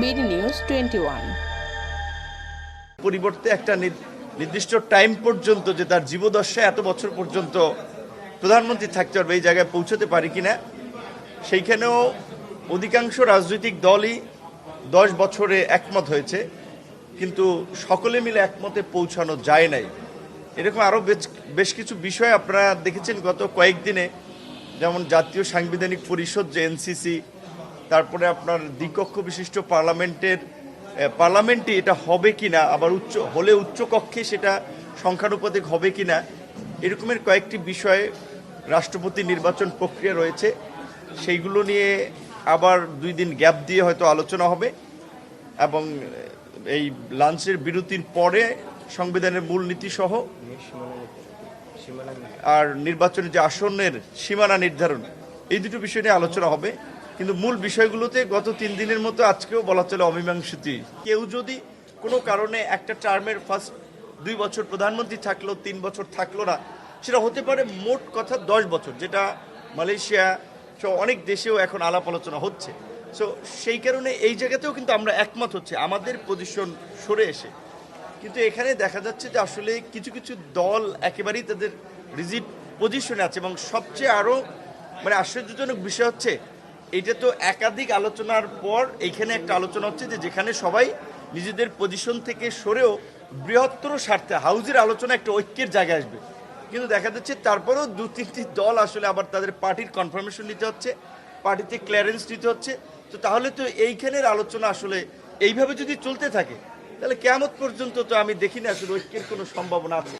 BD news twenty one. পরিবর্তে একটা নির্দিষ্ট টাইম পর্যন্ত যে তার জীবদশায় এত বছর পর্যন্ত প্রধানমন্ত্রী থাকতে পারবে, এই জায়গায় পৌঁছতে পারি কিনা সেইখানেও অধিকাংশ রাজনৈতিক দলই দশ বছরে একমত হয়েছে, কিন্তু সকলে মিলে একমতে পৌঁছানো যায় নাই। এরকম আরও বেশ কিছু বিষয় আপনারা দেখেছেন গত কয়েকদিনে, যেমন জাতীয় সাংবিধানিক পরিষদ, যে এনসিসি তারপরে আপনার দ্বিকক্ষ বিশিষ্ট পার্লামেন্টের পার্লামেন্টে এটা হবে কি না আবার উচ্চ, হলে উচ্চ কক্ষে সেটা সংখ্যানুপাতিক হবে কি না এরকমের কয়েকটি বিষয়ে রাষ্ট্রপতি নির্বাচন প্রক্রিয়া রয়েছে। সেইগুলো নিয়ে আবার দুই দিন গ্যাপ দিয়ে হয়তো আলোচনা হবে এবং এই লাঞ্চের বিরতির পরে সংবিধানের মূলনীতি সহ আর নির্বাচনের যে আসনের সীমানা নির্ধারণ, এই দুটো বিষয় নিয়ে আলোচনা হবে। কিন্তু মূল বিষয়গুলোতে গত তিন দিনের মতো আজকেও বলা চলে অমীমাংসিতই। কেউ যদি কোনো কারণে একটা টার্মের ফার্স্ট দুই বছর প্রধানমন্ত্রী থাকল, তিন বছর থাকল না, সেটা হতে পারে মোট কথা দশ বছর, যেটা মালয়েশিয়া সহ অনেক দেশেও এখন আলাপ আলোচনা হচ্ছে। সো সেই কারণে এই জায়গাতেও কিন্তু আমরা একমত হচ্ছে, আমাদের পজিশন সরে এসে। কিন্তু এখানে দেখা যাচ্ছে যে আসলে কিছু কিছু দল একেবারেই তাদের রিজিড পজিশনে আছে এবং সবচেয়ে আরও মানে আশ্চর্যজনক বিষয় হচ্ছে এটা তো একাধিক আলোচনার পর এইখানে একটা আলোচনা হচ্ছে যে যেখানে সবাই নিজেদের পজিশন থেকে সরেও বৃহত্তর স্বার্থে হাউজের আলোচনা একটা ঐক্যের জায়গায় আসবে। কিন্তু দেখা যাচ্ছে তারপরেও দু তিনটি দল আসলে আবার তাদের পার্টির কনফার্মেশন নিতে হচ্ছে পার্টিতে ক্লিয়ারেন্স নিতে হচ্ছে। তো তাহলে তো এইখানের আলোচনা আসলে এইভাবে যদি চলতে থাকে, তাহলে কেমন পর্যন্ত তো আমি দেখি না আসলে ঐক্যের কোনো সম্ভাবনা আছে।